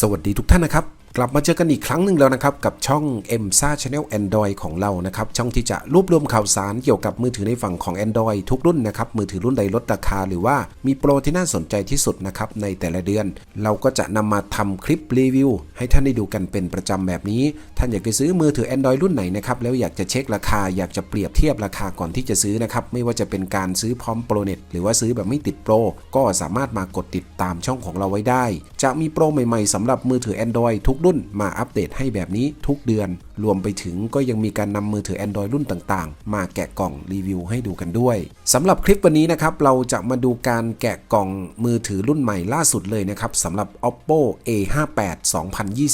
สวัสดีทุกท่านนะครับ กลับมาเจอกันอีกครั้งหนึ่งแล้วนะครับ กับช่อง m s a Channel Android ของเรานะครับ ช่องที่จะรวบรวมข่าวสารเกี่ยวกับมือถือในฝั่งของ Android ทุกรุ่นนะครับ มือถือรุ่นใดลดราคา หรือว่ามีโปรที่น่าสนใจที่สุดนะครับ ในแต่ละเดือน เราก็จะนำมาทำคลิปรีวิว ให้ท่านได้ดูกันเป็นประจำแบบนี้ ท่านอยากจะซื้อมือถือ Android รุ่นไหนนะครับแล้วอยากจะเช็คราคา อยากจะเปรียบเทียบราคาก่อนที่จะซื้อนะครับไม่ว่าจะเป็นการซื้อพร้อมโปรเน็ตหรือว่าซื้อแบบไม่ติดโปรก็สามารถมากดติดตามช่องของเราไว้ได้ จะมีโปรใหม่ ๆสำหรับมือถือ Android ทุกรุ่นมาอัปเดตให้แบบนี้ทุกเดือน รวมไปถึงก็ยังมีการนำมือถือ Android รุ่นต่างๆ มาแกะกล่องรีวิวให้ดูกันด้วยสำหรับคลิปวันนี้นะครับ เราจะมาดูการแกะกล่องมือถือรุ่นใหม่ล่าสุดเลยนะครับสำหรับ Oppo A58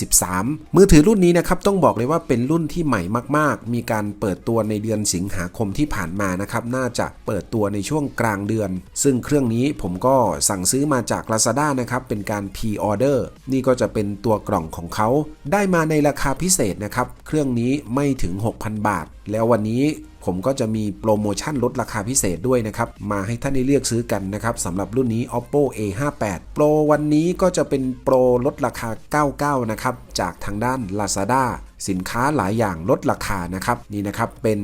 2023 มือถือรุ่นนี้นะครับต้องบอกเลยว่าเป็นรุ่นที่ใหม่มากๆ มีการเปิดตัวในเดือนสิงหาคมที่ผ่านมานะครับน่าจะเปิดตัวในช่วงกลางเดือน ซึ่งเครื่องนี้ผมก็สั่งซื้อมาจาก Lazada นะครับเป็นการ pre order นี่ก็จะเป็นตัวกล่องของเขาได้มาในราคาพิเศษนะครับเครื่องนี้ไม่ถึง 6,000 บาท แล้ววันนี้ผมก็จะมีโปรโมชั่นลดราคาพิเศษด้วยนะครับ มาให้ท่านได้เลือกซื้อกันนะครับสำหรับรุ่นนี้ oppo a58 โปรวันนี้ก็จะเป็นโปรลดราคา 99 นะครับ จากทางด้าน Lazada สินค้าหลายอย่างลดราคานะครับนี่นะครับเป็น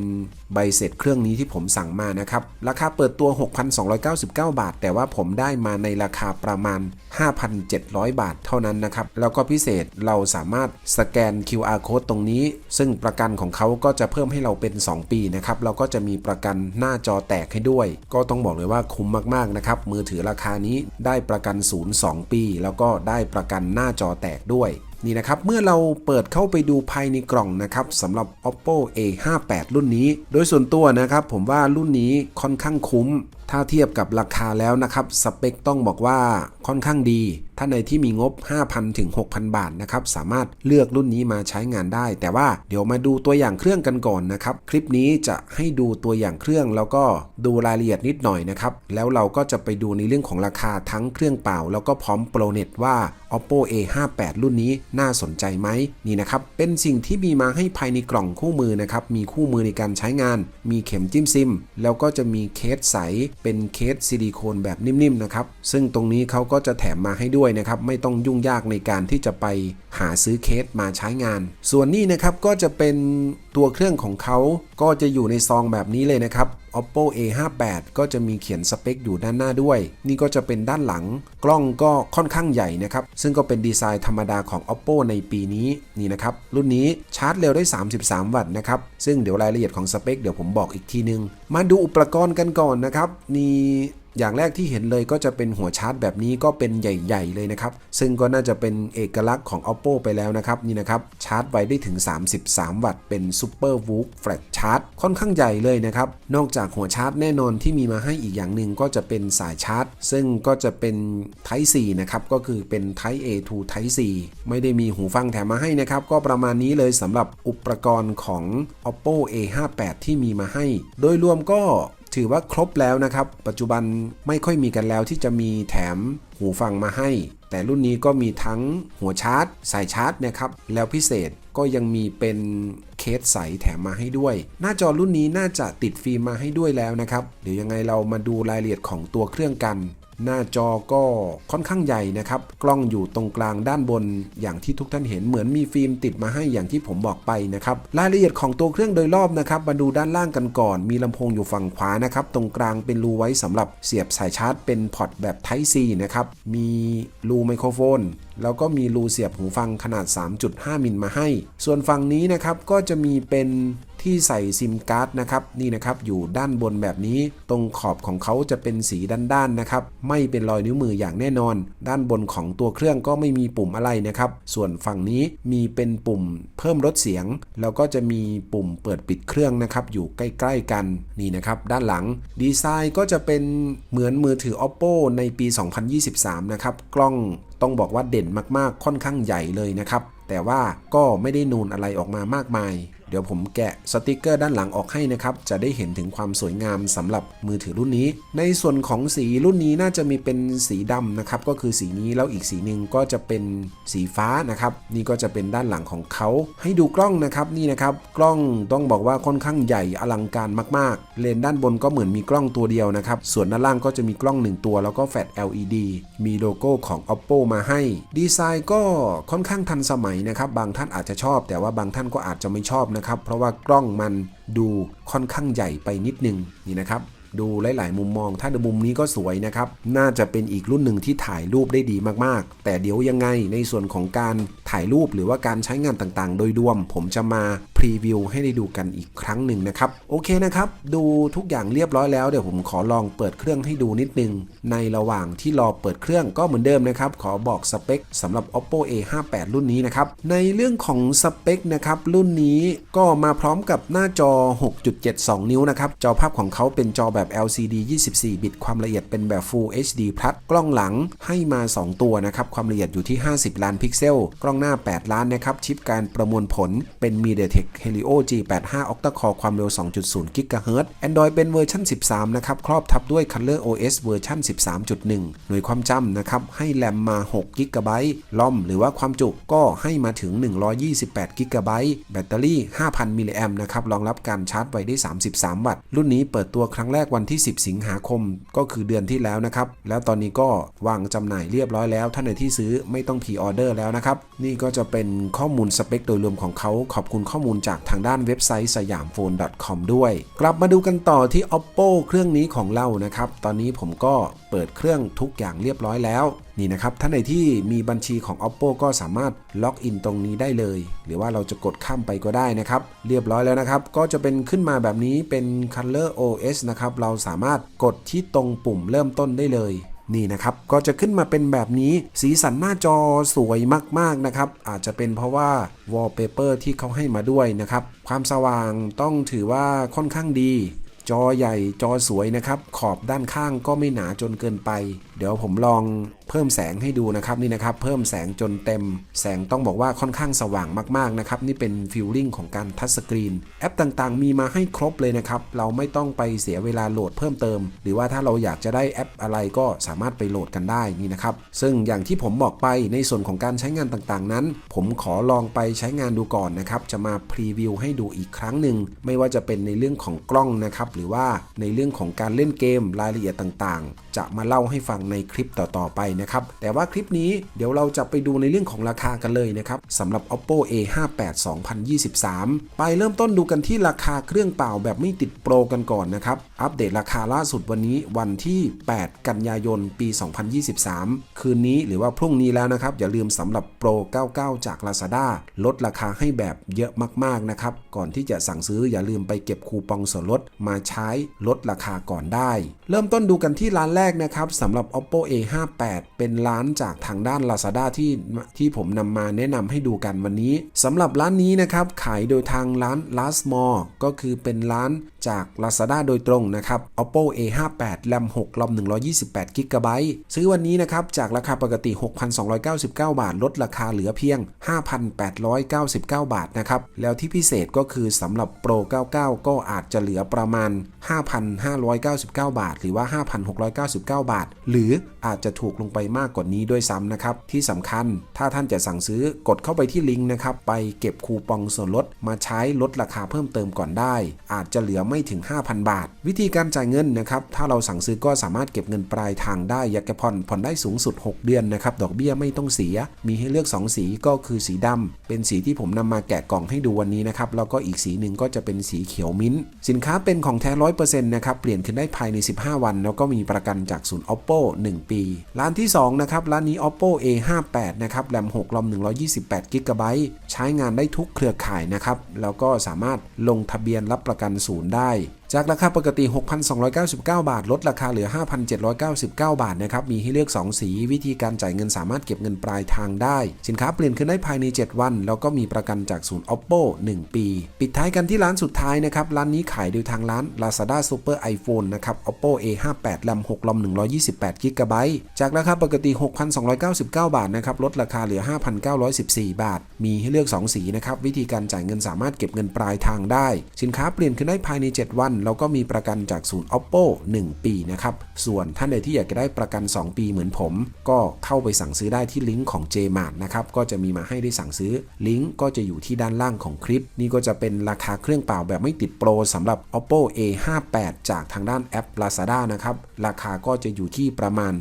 ใบเสร็จเครื่องนี้ที่ผมสั่งมานะครับราคาเปิดตัว 6,299 บาท แต่ว่าผมได้มาในราคาประมาณ 5,700 บาทเท่านั้นนะครับแล้วก็พิเศษเราสามารถสแกน QR code ตรงนี้ ซึ่งประกันของเขาก็จะเพิ่มให้เราเป็น 2 ปีนะครับเราก็จะมีประกันหน้าจอแตกให้ด้วย ก็ต้องบอกเลยว่าคุ้มมากๆนะครับมือถือราคานี้ได้ประกันศูนย์2ปี แล้วก็ได้ประกันหน้าจอแตกด้วย นี่นะครับเมื่อเราเปิดเข้าไปดูภายในกล่องนะครับสำหรับ oppo a58 รุ่นนี้ โดยส่วนตัวนะครับผมว่ารุ่นนี้ค่อนข้างคุ้ม ถ้าเทียบกับราคาแล้วนะครับ สเปคต้องบอกว่าค่อนข้างดีท่าใดที่มีงบ 5,000 ถึง 6,000 บาทนะครับ สามารถเลือกรุ่นนี้มาใช้งานได้ แต่ว่าเดี๋ยวมาดูตัวอย่างเครื่องกันก่อนนะครับ คลิปนี้จะให้ดูตัวอย่างเครื่องแล้วก็ดูรายละเอียดนิดหน่อยนะครับ แล้วเราก็จะไปดูในเรื่องของราคาทั้งเครื่องเปล่า แล้วก็พร้อมโปรเน็ตว่า oppo a58 รุ่นนี้น่าสนใจไหมนี่นะครับ เป็นสิ่งที่มีมาให้ภายในกล่องคู่มือนะครับ มีคู่มือในการใช้งาน มีเข็มจิ้มซิม แล้วก็จะมีเคสใสเป็นเคสซิลิโคนแบบนิ่มๆนะครับ ซึ่งตรงนี้เขาก็จะแถมมาให้ด้วยนะครับ ไม่ต้องยุ่งยากในการที่จะไปหาซื้อเคสมาใช้งาน ส่วนนี้นะครับก็จะเป็นตัวเครื่องของเขาก็จะอยู่ในซองแบบนี้เลยนะครับ oppo a58 ก็จะมีเขียนสเปคอยู่ด้านหน้าด้วย นี่ก็จะเป็นด้านหลัง กล้องก็ค่อนข้างใหญ่นะครับ ซึ่งก็เป็นดีไซน์ธรรมดาของ oppo ในปีนี้นี่นะครับ รุ่นนี้ชาร์จเร็วได้ 33 วัตต์นะครับ ซึ่งเดี๋ยวรายละเอียดของสเปคเดี๋ยวผมบอกอีกทีนึง มาดูอุปกรณ์กันก่อนนะครับนี่อย่างแรกที่เห็นเลยก็จะเป็นหัวชาร์จแบบนี้ก็เป็นใหญ่ ๆ เลยนะครับ ซึ่งก็น่าจะเป็นเอกลักษณ์ของ oppo ไปแล้วนะครับ นี่นะครับ ชาร์จไวได้ถึง 33 วัตต์เป็น super v o o f flash charge ค่อนข้างใหญ่เลยนะครับ นอกจากหัวชาร์จแน่นอนที่มีมาให้อีกอย่างหนึ่งก็จะเป็นสายชาร์จ ซึ่งก็จะเป็น Type C นะครับ ก็คือเป็น Type A to Type C ไม่ได้มีหูฟังแถมมาให้นะครับ ก็ประมาณนี้เลยสำหรับอุปกรณ์ของ oppo a58 ที่มีมาให้ โดยรวมก็ ถือว่าครบแล้วนะครับ ปัจจุบันไม่ค่อยมีกันแล้วที่จะมีแถมหูฟังมาให้ แต่รุ่นนี้ก็มีทั้งหัวชาร์จ สายชาร์จนะครับ แล้วพิเศษก็ยังมีเป็นเคสใสแถมมาให้ด้วย หน้าจอรุ่นนี้น่าจะติดฟิล์มมาให้ด้วยแล้วนะครับ เดี๋ยวยังไงเรามาดูรายละเอียดของตัวเครื่องกัน หน้าจอก็ค่อนข้างใหญ่นะครับ กล้องอยู่ตรงกลางด้านบน อย่างที่ทุกท่านเห็นเหมือนมีฟิล์มติดมาให้อย่างที่ผมบอกไปนะครับ รายละเอียดของตัวเครื่องโดยรอบนะครับ มาดูด้านล่างกันก่อน มีลำโพงอยู่ฝั่งขวานะครับ ตรงกลางเป็นรูไว้สำหรับเสียบสายชาร์จเป็นพอร์ตแบบ Type C นะครับ มีรูไมโครโฟนแล้วก็มีรูเสียบหูฟังขนาด 3.5 มิลมาให้ ส่วนฝั่งนี้นะครับก็จะมีเป็น ที่ใส่ซิมการ์ดนะครับนี่นะครับอยู่ด้านบนแบบนี้ ตรงขอบของเขาจะเป็นสีด้านๆนะครับไม่เป็นรอยนิ้วมืออย่างแน่นอน ด้านบนของตัวเครื่องก็ไม่มีปุ่มอะไรนะครับส่วนฝั่งนี้มีเป็นปุ่มเพิ่มลดเสียง แล้วก็จะมีปุ่มเปิดปิดเครื่องนะครับอยู่ใกล้ ๆกันนี่นะครับด้านหลัง ดีไซน์ก็จะเป็นเหมือนมือถือ oppo ในปี 2023 นะครับกล้องต้องบอกว่าเด่นมากๆค่อนข้างใหญ่เลยนะครับแต่ว่าก็ไม่ได้นูนอะไรออกมามากมาย เดี๋ยวผมแกะสติกเกอร์ด้านหลังออกให้นะครับ จะได้เห็นถึงความสวยงามสำหรับมือถือรุ่นนี้ ในส่วนของสีรุ่นนี้น่าจะมีเป็นสีดำนะครับ ก็คือสีนี้แล้วอีกสีหนึ่งก็จะเป็นสีฟ้านะครับ นี่ก็จะเป็นด้านหลังของเขาให้ดูกล้องนะครับนี่นะครับ กล้องต้องบอกว่าค่อนข้างใหญ่อลังการมากๆ เลนด้านบนก็เหมือนมีกล้องตัวเดียวนะครับ ส่วนด้านล่างก็จะมีกล้อง 1 ตัว แล้วก็แฟลช LED มีโลโก้ของ Oppo มาให้ ดีไซน์ก็ค่อนข้างทันสมัยนะครับ บางท่านอาจจะชอบ แต่ว่าบางท่านก็อาจจะไม่ชอบนะครับ เพราะว่ากล้องมันดูค่อนข้างใหญ่ไปนิดนึงนี่นะครับ ดูหลาย ๆ มุมมอง ถ้าดูมุมนี้ก็สวยนะครับ น่าจะเป็นอีกรุ่นหนึ่งที่ถ่ายรูปได้ดีมากๆ แต่เดี๋ยวยังไงในส่วนของการถ่ายรูปหรือว่าการใช้งานต่างๆ โดยรวม ผมจะมาพรีวิวให้ได้ดูกันอีกครั้งหนึ่งนะครับ โอเคนะครับ ดูทุกอย่างเรียบร้อยแล้วเดี๋ยวผมขอลองเปิดเครื่องให้ดูนิดนึง ในระหว่างที่รอเปิดเครื่องก็เหมือนเดิมนะครับ ขอบอกสเปคสำหรับ oppo a58 รุ่นนี้นะครับ ในเรื่องของสเปคนะครับรุ่นนี้ก็มาพร้อมกับหน้าจอ 6.72 นิ้วนะครับ จอภาพของเขาเป็นจอแบบ LCD 24 บิต ความละเอียดเป็นแบบ Full HD Plus กล้องหลังให้มา 2 ตัวนะครับ ความละเอียดอยู่ที่ 50 ล้านพิกเซล กล้องหน้า 8 ล้านนะครับ ชิปการประมวลผลเป็น MediaTek Helio G85 Octa Core ความเร็ว 2.0 GHz Android เป็นเวอร์ชัน 13 นะครับ ครอบทับด้วย Color OS เวอร์ชัน 13.1 หน่วยความจำนะครับ ให้แรมมา 6 GB ลอมหรือว่าความจุก็ให้มาถึง 128 GB แบตเตอรี่ 5,000 มิลลิแอมนะครับ รองรับการชาร์จไวได้ 33 วัตต์ รุ่นนี้เปิดตัวครั้งแรกวันที่ 10 สิงหาคม ก็คือเดือนที่แล้วนะครับ แล้วตอนนี้ก็วางจำหน่ายเรียบร้อยแล้ว ท่านใดที่ซื้อไม่ต้องพีออเดอร์แล้วนะครับ นี่ก็จะเป็นข้อมูลสเปคโดยรวมของเขาขอบคุณข้อมูลจากทางด้านเว็บไซต์สยามโฟน .com ด้วย กลับมาดูกันต่อที่ oppo เครื่องนี้ของเรานะครับ ตอนนี้ผมก็เปิดเครื่องทุกอย่างเรียบร้อยแล้วนี่นะครับ ท่านใดที่มีบัญชีของ oppo ก็สามารถล็อกอินตรงนี้ได้เลย หรือว่าเราจะกดข้ามไปก็ได้นะครับ เรียบร้อยแล้วนะครับ ก็จะเป็นขึ้นมาแบบนี้เป็น color os นะครับ เราสามารถกดที่ตรงปุ่มเริ่มต้นได้เลย นี่นะครับ ก็จะขึ้นมาเป็นแบบนี้ สีสันหน้าจอสวยมากๆนะครับ อาจจะเป็นเพราะว่าวอลเปเปอร์ที่เขาให้มาด้วยนะครับ ความสว่างต้องถือว่าค่อนข้างดี จอใหญ่จอสวยนะครับ ขอบด้านข้างก็ไม่หนาจนเกินไป เดี๋ยวผมลองเพิ่มแสงให้ดูนะครับนี่นะครับ เพิ่มแสงจนเต็ม แสงต้องบอกว่าค่อนข้างสว่างมากๆนะครับ นี่เป็นฟิลลิ่งของการทัชสกรีน แอปต่างๆ มีมาให้ครบเลยนะครับ เราไม่ต้องไปเสียเวลาโหลดเพิ่มเติม หรือว่าถ้าเราอยากจะได้แอปอะไรก็สามารถไปโหลดกันได้นี่นะครับ ซึ่งอย่างที่ผมบอกไปในส่วนของการใช้งานต่างๆนั้น ผมขอลองไปใช้งานดูก่อนนะครับจะมาพรีวิวให้ดูอีกครั้งหนึ่งไม่ว่าจะเป็นในเรื่องของกล้องนะครับหรือว่าในเรื่องของการเล่นเกมรายละเอียดต่างๆ จะมาเล่าให้ฟังในคลิปต่อๆไปนะครับ แต่ว่าคลิปนี้เดี๋ยวเราจะไปดูในเรื่องของราคากันเลยนะครับสำหรับ oppo a58 2023 ไปเริ่มต้นดูกันที่ราคาเครื่องเปล่าแบบไม่ติดโปรกันก่อนนะครับ อัปเดตราคาล่าสุดวันนี้วันที่ 8 กันยายน ปี 2023 คืนนี้หรือว่าพรุ่งนี้แล้วนะครับ อย่าลืมสำหรับโปร 99 จาก Lazada ลดราคาให้แบบเยอะมากๆนะครับ ก่อนที่จะสั่งซื้ออย่าลืมไปเก็บคูปองส่วนลดมาใช้ลดราคาก่อนได้ เริ่มต้นดูกันที่ร้านแรกนะครับสำหรับ oppo a58 เป็นร้านจากทางด้าน Lazada ที่ที่ผมนำมาแนะนำให้ดูกันวันนี้สำหรับร้านนี้นะครับ ขายโดยทางร้าน Last Mall ก็คือเป็นร้าน จาก Lazada โดยตรงนะครับ oppo a58 RAM 6ลอม128 g b ซื้อวันนี้นะครับ จากราคาปกติ 6,299 บาท ลดราคาเหลือเพียง 5,899 บาทนะครับ แล้วที่พิเศษก็คือสำหรับโปร99 ก็อาจจะเหลือประมาณ 5,599 บาท หรือว่า 5,699 บาท หรือ อาจจะถูกลงไปมากกว่านี้ด้วยซ้ำนะครับ ที่สำคัญถ้าท่านจะสั่งซื้อกดเข้าไปที่ลิงก์นะครับ ไปเก็บคูปองส่วนลดมาใช้ลดราคาเพิ่มเติมก่อนได้ อาจจะเหลือไม่ถึง 5,000 บาท วิธีการจ่ายเงินนะครับ ถ้าเราสั่งซื้อก็สามารถเก็บเงินปลายทางได้ยากจะผ่อนผ่อนได้สูงสุด 6 เดือนนะครับ ดอกเบี้ยไม่ต้องเสีย มีให้เลือก 2 สีก็คือสีดำเป็นสีที่ผมนำมาแกะกล่องให้ดูวันนี้นะครับ แล้วก็อีกสีหนึ่งก็จะเป็นสีเขียวมิ้นท์สินค้าเป็นของแท้ร้อยเปอร์เซ็นต์นะครับ เปลี่ยนขึ้นได้ภายใน 15 วัน แล้วก็มีประกันจากศูนย์ oppo 1 ปีร้านที่ 2 นะครับ ร้านนี้ oppo a58 นะครับแรม6ลอม128 g b ใช้งานได้ทุกเครือข่ายนะครับ แล้วก็สามารถลงทะเบียนรับประกันศูนย์ได้ จากราคาปกติ 6,299 บาท ลดราคาเหลือ 5,799 บาทนะครับ มีให้เลือก 2 สี วิธีการจ่ายเงินสามารถเก็บเงินปลายทางได้ สินค้าเปลี่ยนคืนได้ภายใน 7 วัน แล้วก็มีประกันจากศูนย์ oppo 1 ปี ปิดท้ายกันที่ร้านสุดท้ายนะครับ ร้านนี้ขายโดยทางร้าน lazada super iphone นะครับ oppo a58 แรม6ลม128 g b จากราคาปกติ 6,299 บาทนะครับ ลดราคาเหลือ 5,914 บาท มีให้เลือก 2 สีนะครับ วิธีการจ่ายเงินสามารถเก็บเงินปลายทางได้ สินค้าเปลี่ยนคืนได้ภายใน 7 วันแล้วก็มีประกันจากศูนย์ oppo 1 ปีนะครับ ส่วนท่านใดที่อยากจะได้ประกัน 2 ปีเหมือนผม ก็เข้าไปสั่งซื้อได้ที่ลิงก์ของ JMart นะครับ ก็จะมีมาให้ได้สั่งซื้อ ลิงก์ก็จะอยู่ที่ด้านล่างของคลิป นี่ก็จะเป็นราคาเครื่องเปล่าแบบไม่ติดโปรสำหรับ oppo a58 จากทางด้านแอป lazada นะครับ ราคาก็จะอยู่ที่ประมาณ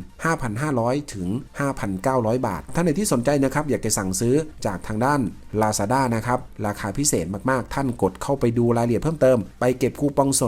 5,500 ถึง 5,900 บาท ท่านใดที่สนใจนะครับ อยากจะสั่งซื้อจากทางด้าน Lazada นะครับ ราคาพิเศษมากๆ ท่านกดเข้าไปดูรายละเอียดเพิ่มเติม ไปเก็บคูปองส่วน